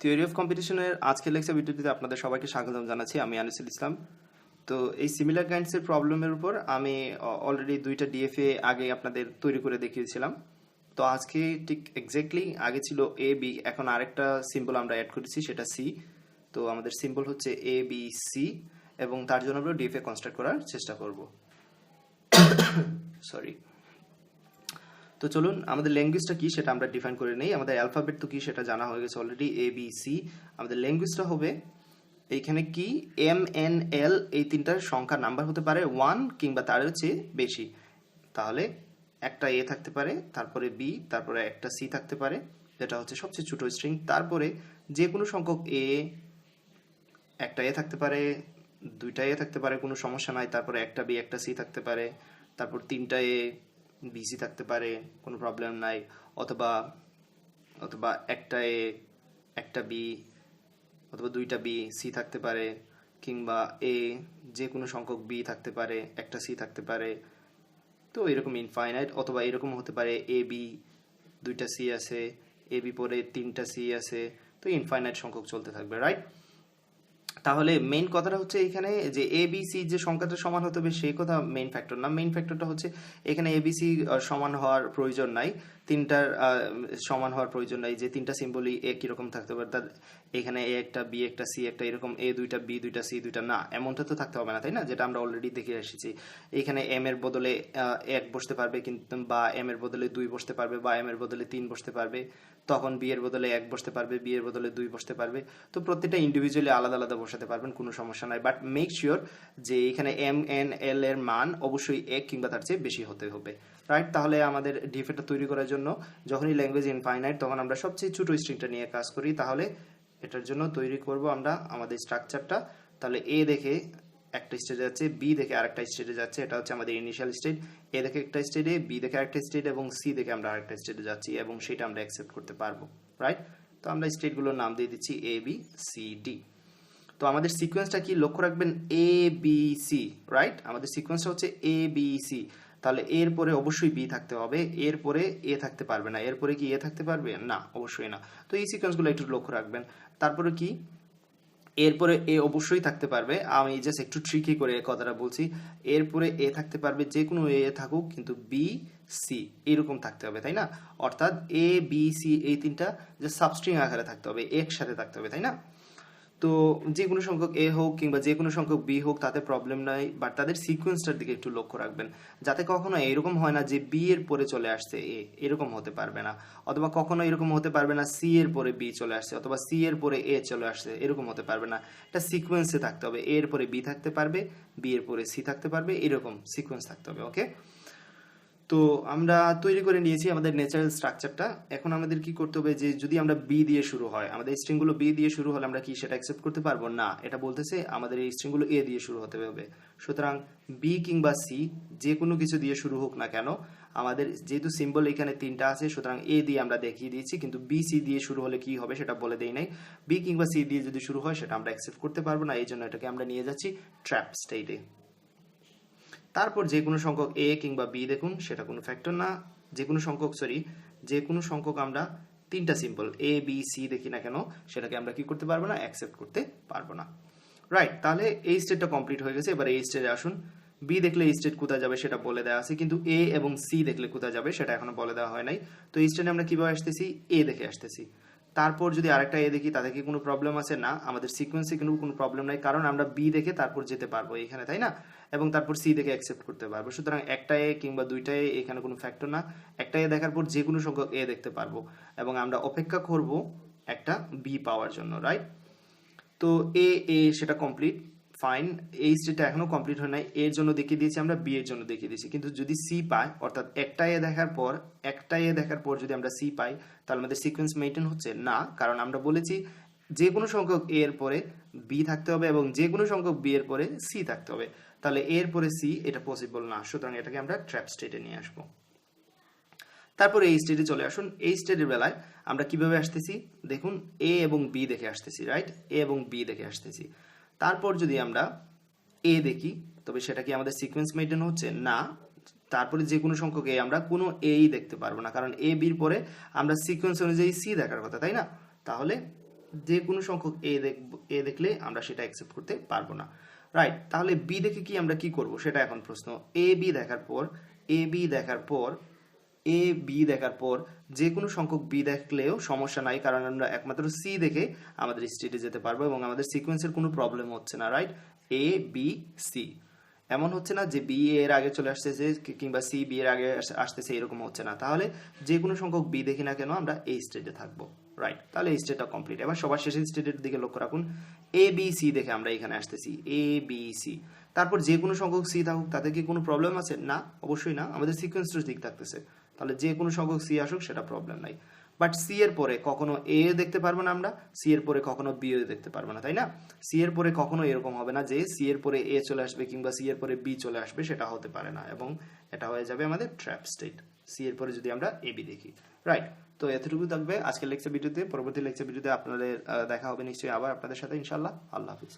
Theory of কম্পিটিশনের আজকের lecture ভিডিওটিতে আপনাদের সবাইকে স্বাগতম জানাচ্ছি। আমি আনিসুল ইসলাম। তো এই সিমিলার কাইন্ডসের প্রবলেমের উপর আমি অলরেডি দুইটা ডিএফএ আগে আপনাদের তৈরি করে দেখিয়েছিলাম। তো আজকে ঠিক এক্স্যাক্টলি আগে ছিল এ বি এখন আরেকটা সিম্বল আমরা অ্যাড করেছি, সেটা সি তো আমাদের সিম্বল হচ্ছে এ বি সি এবং তার জন্য আমরা ডিএফএ কনস্ট্রাক্ট করার চেষ্টা করব। সরি তো চলুন, আমাদের ল্যাঙ্গুয়েজটা কি সেটা আমরা ডিফাইন করে নেই। আমাদের অ্যালফাবেট তো কি সেটা জানা হয়ে গেছে অলরেডি এ বি সি আমাদের ল্যাঙ্গুয়েজটা হবে এইখানে কি? এম এন এল এই তিনটার সংখ্যা নাম্বার হতে পারে। ওয়ান কিংবা তারও চেয়ে বেশি। তাহলে একটা এ থাকতে পারে, তারপরে বি তারপরে একটা সি থাকতে পারে, যেটা হচ্ছে সবচেয়ে ছোট স্ট্রিং তারপরে যে কোনো সংখ্যক এ একটা এ থাকতে পারে, দুইটা এ থাকতে পারে, কোনো সমস্যা নাই। তারপরে একটা বি একটা সি থাকতে পারে, তারপর তিনটা এ বিসি থাকতে পারে, কোনো প্রবলেম নাই, অথবা অথবা একটা এ, একটা বি, অথবা দুইটা বি, সি থাকতে পারে, কিংবা এ যে কোনো সংখ্যক বি থাকতে পারে, একটা সি থাকতে পারে। তো এরকম ইনফাইনাইট অথবা এরকম হতে পারে এ, বি, দুইটা সি আছে, এ, বি পরে তিনটা সি আছে, তো ইনফাইনাইট সংখ্যক চলতে থাকবে রাইট তাহলে মেইন কথাটা হচ্ছে এখানে যে এ বি সি যে সংখ্যাটা সমান হতে হবে, সেই কথা মেইন ফ্যাক্টর না। মেইন ফ্যাক্টরটা হচ্ছে এখানে এ বি সি সমান হওয়ার প্রয়োজন নাই। তিনটার সমান হওয়ার প্রয়োজন নাই যে তিনটা সিম্বলই একই রকম থাকতে পারে। তার এখানে এ একটা বি একটা সি একটা, এরকম এ দুইটা বি দুইটা সি দুইটা না। এমনটা তো থাকতে হবে না, তাই না? যেটা আমরা অলরেডি দেখে এসেছি। এখানে এম এর বদলে এক বসতে পারবে কিন্তু বা এম এর বদলে দুই বসতে পারবে বা এম এর বদলে তিন বসতে পারবে। তখন বি এর বদলে এক বসতে পারবে বি এর বদলে দুই বসতে পারবে। তো প্রত্যেকটা ইন্ডিভিজুয়ালি আলাদা আলাদা বসাতে পারবেন, কোনো সমস্যা নাই। বাট মেক শিওর যে এখানে এম এন এল এর মান অবশ্যই এক কিংবা তার চেয়ে বেশি হতে হবে। রাইট তাহলে আমাদের ডিফেক্টটা তৈরি করার জন্য যখনই ল্যাঙ্গুয়েজ ইনফাইনাইট তখন আমরা সবচেয়ে ছোটো স্ট্রিংটা নিয়ে কাজ করি। তাহলে এটার জন্য তৈরি করব আমরা আমাদের স্ট্রাকচারটা তাহলে এ দেখে একটা স্টেজে যাচ্ছে বি দেখে আরেকটা স্টেজে যাচ্ছে, এটা হচ্ছে আমাদের ইনিশিয়াল স্টেজ এ দেখে একটা স্টেজে বি দেখে আরেকটা স্টেজ এবং সি দেখে আমরা আরেকটা স্টেজে যাচ্ছি এবং সেটা আমরা অ্যাকসেপ্ট করতে পারব। রাইট তো আমরা স্টেটগুলোর নাম দিয়ে দিচ্ছি এ বি সি ডি তো আমাদের সিকোয়েন্সটা কি লক্ষ্য রাখবেন? এ বি সি রাইট আমাদের সিকোয়েন্সটা হচ্ছে এ বি সি তাহলে এর পরে অবশ্যই বি থাকতে হবে। এর পরে এ থাকতে পারবে না। এরপরে কি এ থাকতে পারবে? না, অবশ্যই না। তো এই সিকোয়েন্সগুলো একটু লক্ষ্য রাখবেন। তারপরে কি? এরপরে এ অবশ্যই থাকতে পারবে। আমি জাস্ট একটু ট্রিকি করে কথাটা বলছি। এরপরে এ থাকতে পারবে যে কোনো এ থাকুক, কিন্তু বি সি এরকম থাকতে হবে, তাই না? অর্থাৎ এ বি সি এই তিনটা যে সাবস্ট্রিং আকারে থাকতে হবে। একসাথে থাকতে হবে, তাই না? তো যে কোনো সংখ্যক এ হোক কিংবা যে কোনো সংখ্যক বি হোক, তাতে প্রবলেম নাই বাট তাদের সিকোয়েন্সটার দিকে একটু লক্ষ্য রাখবেন। যাতে কখনো এরকম হয় না যে বি এর পরে চলে আসছে এ এরকম হতে পারবে না। অথবা কখনো এরকম হতে পারবে না সি এর পরে বি চলে আসছে, অথবা সি এর পরে এ চলে আসছে, এরকম হতে পারবে না। এটা সিকোয়েন্সে থাকতে হবে। এর পরে বি থাকতে পারবে বি এর পরে সি থাকতে পারবে, এরকম সিকোয়েন্স থাকতে হবে ওকে তো আমরা তৈরি করে নিয়েছি আমাদের ন্যাচারাল স্ট্রাকচারটা এখন আমাদের কি করতে হবে যে যদি আমরা বি দিয়ে শুরু হয়, আমাদের স্ট্রিংগুলো বি দিয়ে শুরু হলে আমরা কি সেটা অ্যাকসেপ্ট করতে পারব? না, এটা বলতেছে আমাদের এই স্ট্রিংগুলো এ দিয়ে শুরু হতে হবে। সুতরাং বি কিংবা সি যে কোনো কিছু দিয়ে শুরু হোক না কেন, আমাদের যেহেতু সিম্বল এখানে তিনটা আছে, সুতরাং এ দিয়ে আমরা দেখিয়ে দিয়েছি, কিন্তু বি সি দিয়ে শুরু হলে কি হবে সেটা বলে দেই নাই। বি কিংবা সি দিয়ে যদি শুরু হয়, সেটা আমরা অ্যাকসেপ্ট করতে পারব না এই জন্য এটাকে আমরা নিয়ে যাচ্ছি ট্র্যাপ স্টেটে তারপর যে কোনো সংখ্যক এ কিংবা বি দেখুন, সেটা কোনো ফ্যাক্টর না। যে কোনো সংখ্যক সরি যে কোনো সংখ্যক আমরা তিনটা সিম্পল এ বি সি দেখি না কেন, সেটাকে আমরা কি করতে পারব না অ্যাকসেপ্ট করতে পারব না। রাইট তাহলে এই স্টেটটা কমপ্লিট হয়ে গেছে, এবার এই স্টেজে আসুন। বি দেখলে এই স্টেট কোথায় যাবে সেটা বলে দেওয়া আছে, কিন্তু এ এবং সি দেখলে কোথায় যাবে সেটা এখনও বলে দেওয়া হয় নাই। তো এই স্টেটে আমরা কীভাবে আসতেছি? এ দেখে আসতেছি। তারপর যদি আরেকটা এ দেখি, তাতে কি কোনো প্রবলেম আছে? না, আমাদের সিকোয়েন্সে কিন্তু কোনো প্রবলেম নাই, কারণ আমরা বি দেখে তারপর যেতে পারব এখানে, তাই না? এবং তারপর সি দেখে অ্যাকসেপ্ট করতে পারব। সুতরাং একটা এ কিংবা দুইটা এ, এখানে কোনো ফ্যাক্টর না। একটা এ দেখার পর যে কোনো সংখ্যক এ দেখতে পারব। এবং আমরা অপেক্ষা করব একটা বি পাওয়ার জন্য রাইট তো এ এ সেটা কমপ্লিট ফাইন এই স্টেটটা এখনও কমপ্লিট হয় নাই। এর জন্য দেখিয়ে দিয়েছি আমরা বি এর জন্য দেখিয়ে দিয়েছি। কিন্তু যদি সি পাই, অর্থাৎ একটা এ দেখার পর একটা এ দেখার পর যদি আমরা সি পাই, তাহলে আমাদের সিকোয়েন্স মেনটেন হচ্ছে? না, কারণ আমরা বলেছি যে কোনো সংখ্যক এ এর পরে বি থাকতে হবে এবং যে কোনো সংখ্যক বি এর পরে সি থাকতে হবে। তাহলে এর পরে সি এটা পসিবল না। সুতরাং এটাকে আমরা ট্র্যাপ স্টেটে নিয়ে আসব। তারপর এই স্টেজে চলে আসুন। এই স্টেজের বেলায় আমরা কীভাবে আসতেছি? দেখুন এ এবং বি দেখে আসতেছি রাইট এ এবং বি দেখে আসতেছি। তারপর যদি আমরা এ দেখি, তবে সেটা কি আমাদের সিকোয়েন্স মেনটেন হচ্ছে? না। তারপরে যে কোনো সংখ্যক এ আমরা কোনো এই দেখতে পারব না, কারণ এ বির পরে আমরা সিকোয়েন্স অনুযায়ী সি দেখার কথা, তাই না? তাহলে যে কোনো সংখ্যক এ দেখব এ দেখলে আমরা সেটা অ্যাকসেপ্ট করতে পারব না। রাইট তাহলে বি দেখে কি আমরা কি করব? সেটা এখন প্রশ্ন। এ বি দেখার পর এ বি দেখার পর এ বি দেখার পর যে কোনো সংখ্যক বি দেখলেও সমস্যা নাই, কারণ আমরা একমাত্র সি দেখে আমাদের স্টেটে যেতে পারব এবং আমাদের সিকোয়েন্সের কোনো প্রবলেম হচ্ছে না রাইট এ বি সি এমন হচ্ছে না যে বি এর আগে চলে আসতেছে কিংবা সি বি এর আগে আসতেছে এরকম হচ্ছে না। তাহলে যে কোনো সংখ্যক বি দেখি না কেন আমরা এই স্টেটে থাকব রাইট তাহলে এই স্টেটটা কমপ্লিট এবার সবার শেষের স্টেটের দিকে লক্ষ্য রাখুন। এ বি সি দেখে আমরা এখানে আসতেছি। এ বি সি তারপর যে কোনো সংখ্যক সি থাকুক, তাতে কি কোনো প্রবলেম আছে? না, অবশ্যই না। আমাদের সিকোয়েন্সটা ঠিক থাকতেছে। তাহলে যে কোনো সংখ্যক সি আসুক, সেটা প্রবলেম নাই। বাট সি এর পরে কখনো এ দেখতে পারব না আমরা সি এর পরে কখনো বি দেখতে পারব না, তাই না? সি এর পরে কখনো এরকম হবে না যে সি এর পরে এ চলে আসবে কিংবা সি এর পরে বি চলে আসবে, সেটা হতে পারে না এবং এটা হয়ে যাবে আমাদের ট্র্যাপ স্টেট সি এর পরে যদি আমরা এ বি দেখি। রাইট তো এতটুকু থাকবে আজকের লেকচার ভিডিওতে পরবর্তী লেকচার ভিডিওতে আপনাদের দেখা হবে নিশ্চয়ই আবার আপনাদের সাথে ইনশাল্লাহ আল্লাহ হাফিজ।